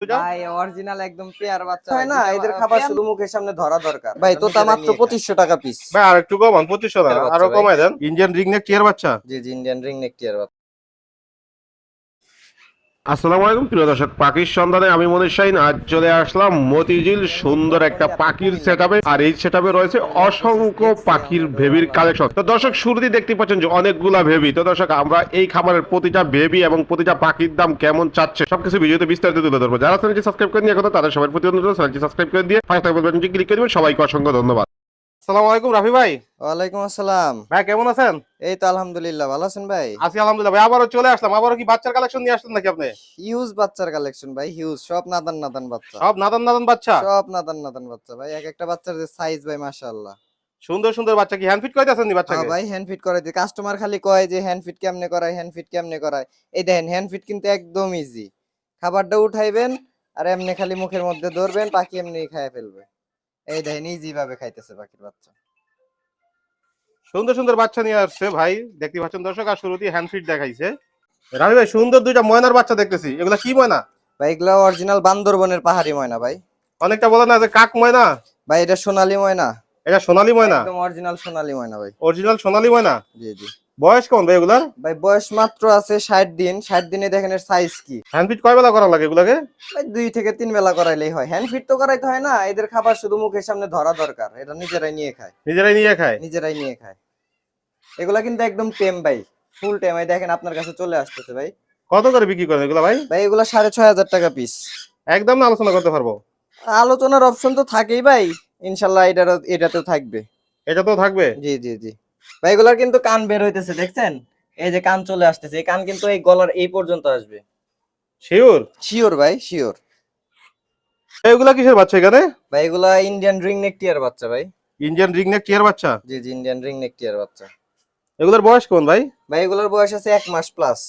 ভাই অরিজিনাল একদম পেয়ার বাচ্চা। হয় না? এদের খাবার শুধু মুখের সামনে ধরা দরকার। ভাই তোতা মাত্র পঁচিশশো টাকা পিস ভাই আর একটু কমান পঁচিশশো না আরও ভাই। কমাই দেন। ইন্ডিয়ান রিং নেক টিয়ার বাচ্চা? জি জি ইন্ডিয়ান রিং নেক টিয়ার বাচ্চা। আসসালামু আলাইকুম, প্রিয় দর্শক, পাখির সন্ধানে আমি মনির শাহিন আজ চলে আসলাম মতিঝিল, সুন্দর একটা পাখির সেটআপে আর এই সেটআপে রয়েছে অসংখ্য পাখির ভেবির কালেকশন তো দর্শক, শুরুতেই দেখতে পাচ্ছেন যে অনেকগুলা ভেবি। তো দর্শক, আমরা এই খামারের প্রতিটা ভেবি এবং প্রতিটা পাখির দাম কেমন চাচ্ছে সবকিছু ভিডিওতে বিস্তারিত তুলে ধরবো। যারা চ্যানেলটি সাবস্ক্রাইব করে নিয়ে এখন, তাদের সবার প্রতি অনুরোধ, চ্যানেলটি সাবস্ক্রাইব করে দিয়ে বাটনটি ক্লিক করে দিবেন। সবাইকে অসংখ্য ধন্যবাদ। আসসালামু আলাইকুম রাফি ভাই। ওয়ালাইকুম আসসালাম। ভাই কেমন আছেন? এই তো আলহামদুলিল্লাহ ভালো আছেন ভাই? আছি আলহামদুলিল্লাহ। ভাই আবারও চলে আসলাম। আবারও কি বাচ্চার কালেকশন নিয়ে আসলেন নাকি আপনি? হিউজ বাচ্চার কালেকশন ভাই হিউজ সব নাদান নাদান বাচ্চা। সব নাদান নাদান বাচ্চা? সব নাদান নাদান বাচ্চা ভাই। এক একটা বাচ্চার যে সাইজ ভাই মাশাআল্লাহ। সুন্দর সুন্দর বাচ্চা কি হ্যান্ড ফিট করে আছেন নি হ্যাঁ বাচ্চাকে ভাই হ্যান্ড ফিট করে দিই। কাস্টমার খালি কয় যে হ্যান্ড ফিট কেমনে করায় হ্যান্ড ফিট কেমনে করায়। এই দেখেন হ্যান্ড ফিট কিন্তু একদম ইজি খাবারটা উঠাইবেন আর এমনি খালি মুখের মধ্যে ধরবেন পাখি এমনি খায় ফেলবে। এই দেখেন ইজি ভাবে খাইতেছে পাখির বাচ্চা। সুন্দর সুন্দর বাচ্চা নিয়ে আসছে ভাই দেখতে পাচ্ছেন দর্শক আর শুরুতেই হ্যান্ড ফিট দেখাইছে। রামি ভাই সুন্দর দুইটা ময়নার বাচ্চা দেখতেছি। এগুলা কি ময়না? ভাই এগুলো অরিজিনাল বান্দরবনের পাহাড়ি ময়না ভাই। অনেকটা বলে না যে কাক ময়না? ভাই এটা সোনালী ময়না। এটা সোনালী ময়না? একদম অরিজিনাল সোনালী ময়না ভাই। অরিজিনাল সোনালী ময়না? জি জি। বয়স কেমন ভাই ভাই বয়স মাত্র আছে ষাট দিন। ষাট দিনে দেখেন এর সাইজ কি। হ্যান্ড ফিট কয় বেলা করা লাগে এগুলাকে? দুই থেকে তিন বেলা করাইলেই হয়। হ্যান্ড ফিট তো করাইতে হয় না এদের খাবার শুধু মুখের সামনে ধরা দরকার। এটা নিজেরাই নিয়ে খায়। নিজেরাই নিয়ে খায়? নিজেরাই নিয়ে খায়। এগুলা কিন্তু একদম টেম ভাই ফুল টেম এই দেখেন আপনার কাছে চলে আসতেছে ভাই। কত করে বিক্রি করেন এগুলা ভাই? ভাই এগুলা সাড়ে ছয় হাজার টাকা পিস একদম না আলোচনা করতে পারব? আলোচনার অপশন তো থাকেই ভাই। ইনশাল্লাহ এটা এটাতেও থাকবে। এটা তো থাকবে? জি জি জি। ভাই এগুলার কিন্তু কান বের হইতেছে দেখছেন? এই যে কান চলে আসতেছে এই কান কিন্তু এই গলার এই পর্যন্ত আসবে। শিওর শিওর ভাই শিওর এগুলা কিসের বাচ্চা এখানে? ভাই এগুলা ইন্ডিয়ান রিং নেক টিয়ার বাচ্চা ভাই। ইন্ডিয়ান রিং নেক টিয়ার বাচ্চা? জি জি ইন্ডিয়ান রিং নেক টিয়ার বাচ্চা। এগুলার বয়স কেমন ভাই? ভাই এগুলার বয়স আছে এক মাস প্লাস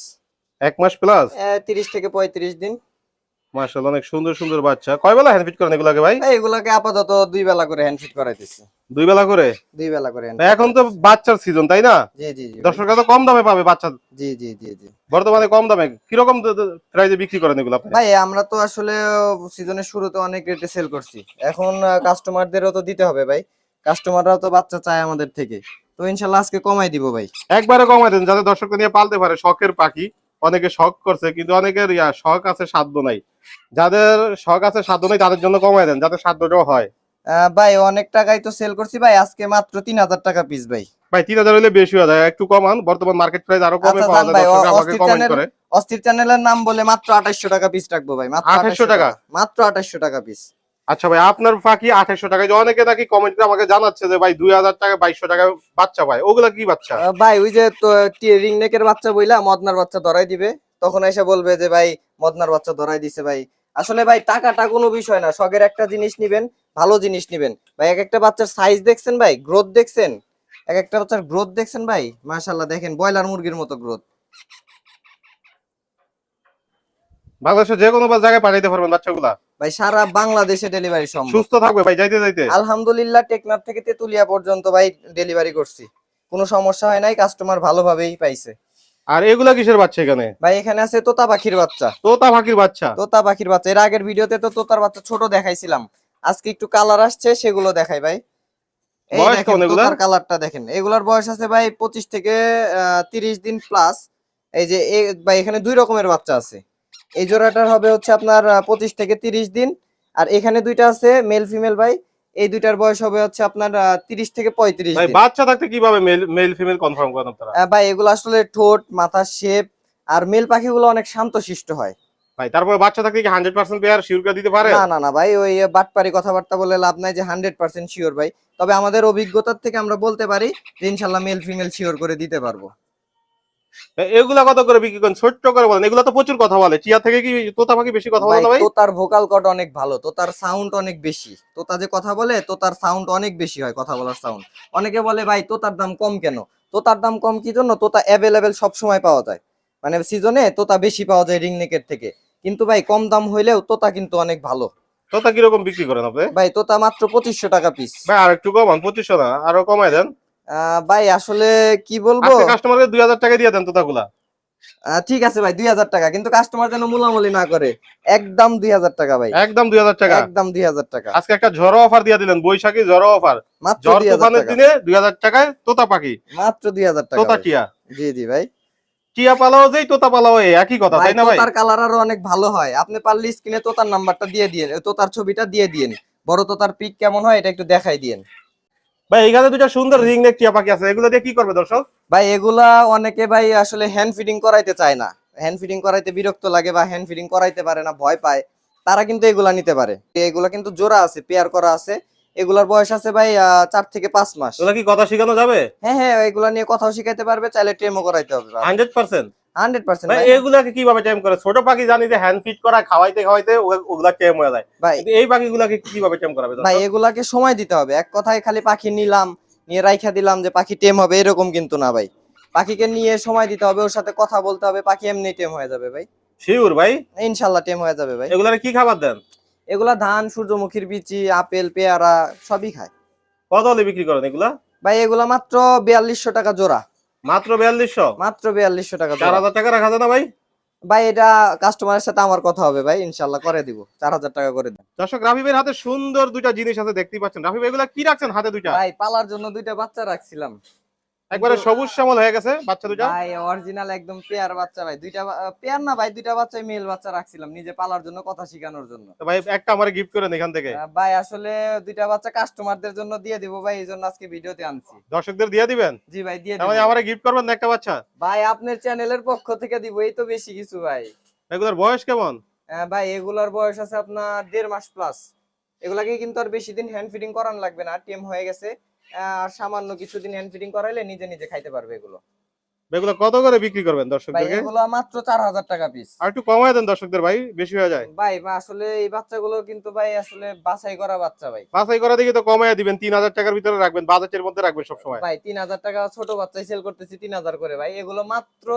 এক মাস প্লাস তিরিশ থেকে পঁয়ত্রিশ দিন। মাশাআল্লাহ অনেক সুন্দর সুন্দর বাচ্চা। কয় বেলা হ্যান্ড ফিট করেন এগুলাকে ভাই? এগুলাকে আপাতত দুই বেলা করে হ্যান্ড ফিট করাইতেছি। দুই বেলা করে? দুই বেলা করে এখন তো বাচ্চার সিজন তাই না? জি জি জি দর্শকরা তো কম দামে পাবে বাচ্চা? জি জি জি জি। বর্তমানে কম দামে। কীরকম প্রাইজে বিক্রি করেন এগুলো আপনি ভাই আমরা তো আসলে সিজনের শুরুতে অনেক রেটে সেল করছি। এখন কাস্টমারদেরও তো দিতে হবে ভাই। কাস্টমাররাও তো বাচ্চা চায় আমাদের থেকে। তো ইনশাল্লাহ আজকে কমাই দিব ভাই। একবারে কমাই দেন যাতে দর্শকরা নিয়ে পালতে পারে। শখের পাখি। অনেকে শখ করছে কিন্তু অনেকের শখ আছে সাধ্য নাই। যাদের শখ আছে সাধ্য নাই তাদের জন্য কমাই দেন যাতে সাধ্যটাও হয়। ভাই অনেক টাকাই তো সেল করছি ভাই। আজকে মাত্র তিন হাজার টাকা পিস ভাই। ভাই তিন হাজার হলে বেশি হয়ে যায়। একটু কমান। বর্তমান মার্কেট প্রাইস আরও কমে আচ্ছা, পাওয়া যায় আমাকে অস্থির কমেন্ট করে। অস্থির চ্যানেলের নাম বলে মাত্র আঠাইশশো টাকা পিস রাখব ভাই। মাত্র 2800 টাকা? মাত্র আঠাইশশো টাকা পিস আচ্ছা ভাই আপনার পাখি আঠাশশো টাকা যে অনেকে নাকি কমেন্ট করে আমাকে জানাচ্ছে যে ভাই দুই হাজার টাকা বাইশশো টাকা বাচ্চা ভাই। ওগুলা কি বাচ্চা? ভাই ওই যে রিং নেকের বাচ্চা বইলা মদনার বাচ্চা ধরাই দিবে। তখন এসে বলবে যে ভাই মদনার বাচ্চা ধরাই দিছে ভাই। আসলে ভাই টাকাটা কোনো বিষয় না। শখের একটা জিনিস নিবেন। ভালো জিনিস নিবেন। ভাই এক একটা বাচ্চার সাইজ দেখছেন ভাই? গ্রোথ দেখছেন? এক একটা বাচ্চার গ্রোথ দেখছেন ভাই? মাশাল্লাহ দেখেন ব্রয়লার মুরগির মতো গ্রোথ বাংলাদেশে যে কোনো জায়গায় পাঠাইতে পারবেন বাচ্চাগুলা। ভাই সারা বাংলাদেশে ডেলিভারি সম্ভব। সুস্থ থাকবে ভাই যাইতে যাইতে। আলহামদুলিল্লাহ টেকনাফ থেকে তেতুলিয়া পর্যন্ত ভাই ডেলিভারি করছি। কোনো সমস্যা হয় নাই কাস্টমার ভালোভাবেই পাইছে। আর এগুলা কিসের বাচ্চা এখানে? ভাই এখানে আছে তোতা পাখির বাচ্চা। তোতা পাখির বাচ্চা? তোতা পাখির বাচ্চা। এর আগের ভিডিওতে তো তোতার বাচ্চা ছোট দেখাইছিলাম। আজকে একটু কালার আসছে সেগুলো দেখাই ভাই। কালারটা দেখেন এগুলার? বয়স আছে ভাই পঁচিশ থেকে তিরিশ দিন প্লাস এই যে ভাই এখানে দুই রকমের বাচ্চা আছে। এই জোড়াটার হবে হচ্ছে আপনার পঁচিশ থেকে তিরিশ দিন। আর এখানে দুইটা আছে মেল ফিমেল ভাই। এই দুইটার বয়স হবে হচ্ছে আপনার তিরিশ থেকে পঁয়ত্রিশ ভাই বাচ্চা থাকতে কীভাবে মেল মেল ফিমেল কনফার্ম করেন আপনারা? ভাই এগুলো আসলে ঠোঁট মাথার শেপ আর মেল পাখিগুলো অনেক শান্তশিষ্ট হয়। ভাই তারপরে বাচ্চা থাকতে কি হান্ড্রেড পার্সেন্ট পেয়ার শিউর করে দিতে পারে? না না না ভাই ওই বাটপারি কথাবার্তা বলে লাভ নাই যে হান্ড্রেড পার্সেন্ট শিওর ভাই। তবে আমাদের অভিজ্ঞতার থেকে আমরা বলতে পারি যে ইনশাল্লাহ মেল ফিমেল শিওর করে দিতে পারব। এগুলা কত করে বিক্রি করেন? ছোট্ট করে বলেন। এগুলা তো প্রচুর কথা বলে। চিয়া থেকে কি তোতা পাখি বেশি কথা বলে ভাই তোতার ভোকাল কট অনেক ভালো। তোতার সাউন্ড অনেক বেশি। তোতা যে কথা বলে তোতার সাউন্ড অনেক বেশি হয় কথা বলার সাউন্ড অনেকে বলে ভাই তোতার দাম কম কেন? তোতার দাম কম কি জন্য? তোতা অ্যাভেলেবেল সব সময় পাওয়া যায়। মানে সিজনে তোতা বেশি পাওয়া যায় রিং নেকের থেকে। কিন্তু ভাই কম দাম হইলেও তোতা কিন্তু অনেক ভালো। তোতা কীরকম বিক্রি করেন আপনি? ভাই তোতা মাত্র পঁচিশশো টাকা পিস ভাই আর একটু কমান পঁচিশশো না আরও কমাই দেন। ভাই আসলে কি বলব? কাস্টমারকে দুই হাজার টাকা দিয়ে দেন তোতাগুলা। ঠিক আছে ভাই দুই হাজার টাকা কিন্তু কাস্টমার যেন মুলামুলি না করে। একদম দুই হাজার টাকা ভাই। একদম দুই হাজার টাকা। একদম দুই হাজার টাকা। আজকে একটা ঝড়ো অফার দিয়ে দিলেন বৈশাখী ঝড়ো অফার মাত্র দুই হাজার দিনে দুই হাজার টাকায় তোতা পাখি। মাত্র দুই হাজার টাকা তোতা। টিয়া। জি জি ভাই। টিয়া পালাও যেই তোতা পালাও একই কথা তাই না ভাই? তোতার কালার আরও অনেক ভালো হয়। আপনি পারলে স্ক্রিনে তোতার নাম্বারটা দিয়ে দিন তোতার ছবিটা দিয়ে দিন বড় তোতার পিক কেমন হয় এটা একটু দেখাই দিন ভাই এখানে দুটা সুন্দর রিং নেক টিয়া পাখি আছে। এগুলো দিয়ে কি করবে দর্শক? ভাই এগুলা অনেকে ভাই আসলে হ্যান্ড ফিডিং করাইতে চায় না। হ্যান্ড ফিডিং করাইতে বিরক্ত লাগে বা হ্যান্ড ফিডিং করাইতে পারে না ভয় পায়। তারা কিন্তু এগুলা নিতে পারে। এগুলা কিন্তু জোড়া আছে পেয়ার করা আছে। এগুলার বয়স আছে ভাই চার থেকে পাঁচ মাস। এগুলো কি কথা শেখানো যাবে? হ্যাঁ হ্যাঁ এগুলা নিয়ে কথাও শিখাইতে পারবে চাইলে টেমও করাইতে হবে হান্ড্রেড পার্সেন্ট? হান্ড্রেড পার্সেন্ট এগুলাকে কীভাবে টেম করে? ছোট পাখি জানি যে হ্যান্ড ফিট করা খাওয়াইতে খাওয়াইতে ওগুলা- ওগুলা হয়ে যায়। ভাই। এই পাখিগুলাকে কীভাবে টেম করাবে ভাই এগুলাকে সময় দিতে হবে। এক কথায় খালি পাখি নিলাম নিয়ে রাইখা দিলাম যে পাখি টেম হবে এরকম কিন্তু না ভাই। পাখিকে নিয়ে সময় দিতে হবে ওর সাথে কথা বলতে হবে পাখি এমনি টেম হয়ে যাবে ভাই। শিওর ভাই। ইনশাল্লাহ টেম হয়ে যাবে ভাই। এগুলার কি খাবার দেন? এগুলা ধান সূর্যমুখীর বিচি আপেল পেয়ারা সবই খায়। কত হলে বিক্রি করেন এগুলা? ভাই এগুলা মাত্র বিয়াল্লিশশো টাকা জোড়া। মাত্র বিয়াল্লিশশো? মাত্র বিয়াল্লিশশো টাকা চার হাজার টাকা রাখা যায় না ভাই? ভাই এটা কাস্টমারের সাথে আমার কথা হবে ভাই ইনশাল্লাহ করে দিব। চার হাজার টাকা করে দেন। দর্শক রাফিবের হাতে সুন্দর দুইটা জিনিস আছে দেখতে পাচ্ছেন। রাফিব এগুলা কি রাখছেন হাতে দুইটা? ভাই পালার জন্য দুইটা বাচ্চা রাখছিলাম। একবারে সবুজ শ্যামল হয়ে গেছে বাচ্চা দুইটা। ভাই অরিজিনাল একদম পেয়ার বাচ্চা ভাই। দুইটা পেয়ার না ভাই দুইটা বাচ্চা মেল বাচ্চা রাখছিলাম নিজে পালার জন্য কথা শেখানোর জন্য। তো ভাই একটা আমার গিফট করেন এখান থেকে। ভাই আসলে দুইটা বাচ্চা কাস্টমারদের জন্য দিয়ে দিব ভাই এই জন্য আজকে ভিডিওতে আনছি। দর্শকদের দিয়ে দিবেন? জি ভাই দিয়ে তার মানে আমার গিফট করবেন না একটা বাচ্চা? ভাই আপনার চ্যানেলের পক্ষ থেকে দিব এই তো বেশি কিছু ভাই। এগুলোর বয়স কেমন? ভাই এগুলার বয়স আছে আপনার দেড় মাস প্লাস এগুলাকে কিন্তু আর বেশি দিন হ্যান্ড ফিডিং করান লাগবে না টেম হয়ে গেছে। আর সামান্য কিছুদিন হ্যান্ড ফিডিং করাইলে নিজে নিজে খাইতে পারবে এগুলো। এগুলো কত করে বিক্রি করবেন দর্শকদেরকে? এগুলো মাত্র চার হাজার টাকা পিস আর একটু কমায় দেন দর্শকদের ভাই বেশি হয়ে যায়। ভাই আসলে এই বাচ্চাগুলো কিন্তু ভাই আসলে বাছাই করা বাচ্চা ভাই। বাছাই করা দিকে তো কমায় দিবেন তিন হাজার টাকার ভিতরে রাখবেন বাজেটের মধ্যে রাখবেন সবসময়। ভাই তিন হাজার টাকা ছোট বাচ্চাই সেল করতেছি তিন হাজার করে ভাই। এগুলো মাত্র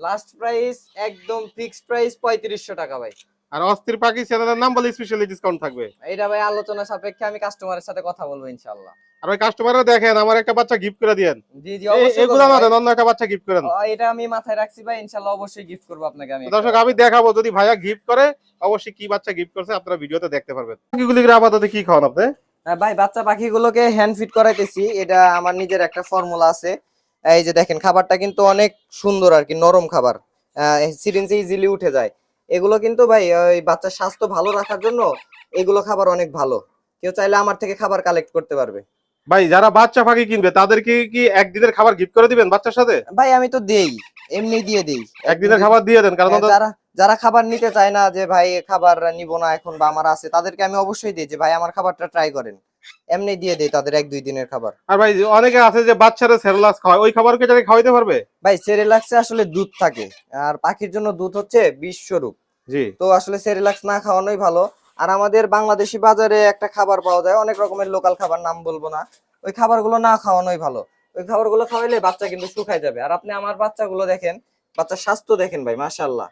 লাস্ট প্রাইস একদম ফিক্সড প্রাইস পঁয়ত্রিশশো টাকা ভাই। আর অস্থির পাখি চ্যানেলের নাম বলে স্পেশালি ডিসকাউন্ট থাকবে। এটা ভাই আলোচনা সাপেক্ষে আমি কাস্টমারের সাথে কথা বলব ইনশাল্লাহ আর ওই কাস্টমাররা দেখেন আমার একটা বাচ্চা গিফট করে দিয়েন। জি জি অবশ্যই এগুলো না দেন অন্য একটা বাচ্চা গিফট করেন। এটা আমি মাথায় রাখছি ভাই ইনশাল্লাহ অবশ্যই গিফট করব আপনাকে আমি। দর্শক আমি দেখাবো যদি ভাইয়া গিফট করে অবশ্যই কি বাচ্চা গিফট করছে আপনারা ভিডিওতে দেখতে পারবেন। পাখিগুলি আপাতত কি খাওয়ান আপনি? হ্যাঁ, ভাই বাচ্চা পাখিগুলোকে হ্যান্ড ফিট করাইতেছি। এটা আমার নিজের একটা ফর্মুলা আছে। এই যে দেখেন খাবারটা কিন্তু অনেক সুন্দর আর কি নরম খাবার। সিরিঞ্জে ইজিলি উঠে যায়। এগুলো কিন্তু ভাই ওই বাচ্চার স্বাস্থ্য ভালো রাখার জন্য এগুলো খাবার অনেক ভালো। কেউ চাইলে আমার থেকে খাবার কালেক্ট করতে পারবে। ভাই যারা বাচ্চা পাখি কিনবে তাদেরকে কি একদিনের খাবার গিফট করে দিবেন বাচ্চার সাথে? ভাই আমি তো দেই এমনি দিয়ে দেই। একদিনের খাবার দিয়ে দেন কারণ হ্যাঁ, যারা যারা খাবার নিতে চায় না যে ভাই খাবার নিব না এখন বা আমার আছে তাদেরকে আমি অবশ্যই দিই যে ভাই আমার খাবারটা ট্রাই করেন। এমনি দিয়ে দেই তাদের এক দুই দিনের খাবার। আর ভাই অনেকে আছে যে বাচ্চারা সেরেলাক্স খাওয়ায় ওই খাবারকে যারা খাওয়াইতে পারবে? ভাই সেরেলাক্সে আসলে দুধ থাকে। আর পাখির জন্য দুধ হচ্ছে জি তো আসলে সেরিলাক্স না খাওয়ানোই ভালো। আর আমাদের বাংলাদেশি বাজারে একটা খাবার পাওয়া যায় অনেক রকমের লোকাল খাবার নাম বলব না। ওই খাবারগুলো না খাওয়ানোই ভালো। ওই খাবারগুলো খাওয়াইলে বাচ্চা কিন্তু শুকায় যাবে। আর আপনি আমার বাচ্চাগুলো দেখেন বাচ্চার স্বাস্থ্য দেখেন ভাই মাশাআল্লাহ।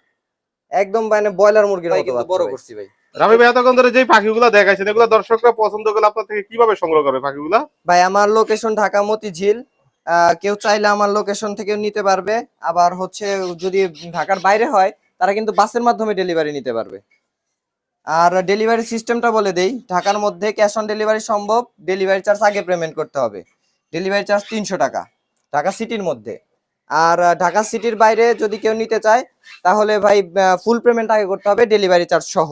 একদম মানে ব্রয়লার মুরগির মতো বড় করছি ভাই। রাবি ভাই এতক্ষণ ধরে যে পাখিগুলো দেখাইছেন এগুলো দর্শকরা পছন্দ করলে আপনার থেকে কীভাবে সংগ্রহ করবে পাখিগুলা? ভাই আমার লোকেশন ঢাকা মতিঝিল। আহ, কেউ চাইলে আমার লোকেশন থেকেও নিতে পারবে। আবার হচ্ছে যদি ঢাকার বাইরে হয় তারা কিন্তু বাসের মাধ্যমে ডেলিভারি নিতে পারবে। আর ডেলিভারি সিস্টেমটা বলে দেই ঢাকার মধ্যে ক্যাশ অন ডেলিভারি সম্ভব ডেলিভারি চার্জ আগে পেমেন্ট করতে হবে। ডেলিভারি চার্জ তিনশো টাকা ঢাকা সিটির মধ্যে। আর ঢাকা সিটির বাইরে যদি কেউ নিতে চায় তাহলে ভাই ফুল পেমেন্ট আগে করতে হবে ডেলিভারি চার্জ সহ।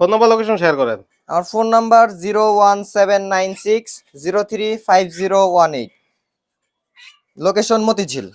ফোন নাম্বার লোকেশন শেয়ার করেন। আমার phone number zero one seven nine six zero three five zero one eight location Motijheel.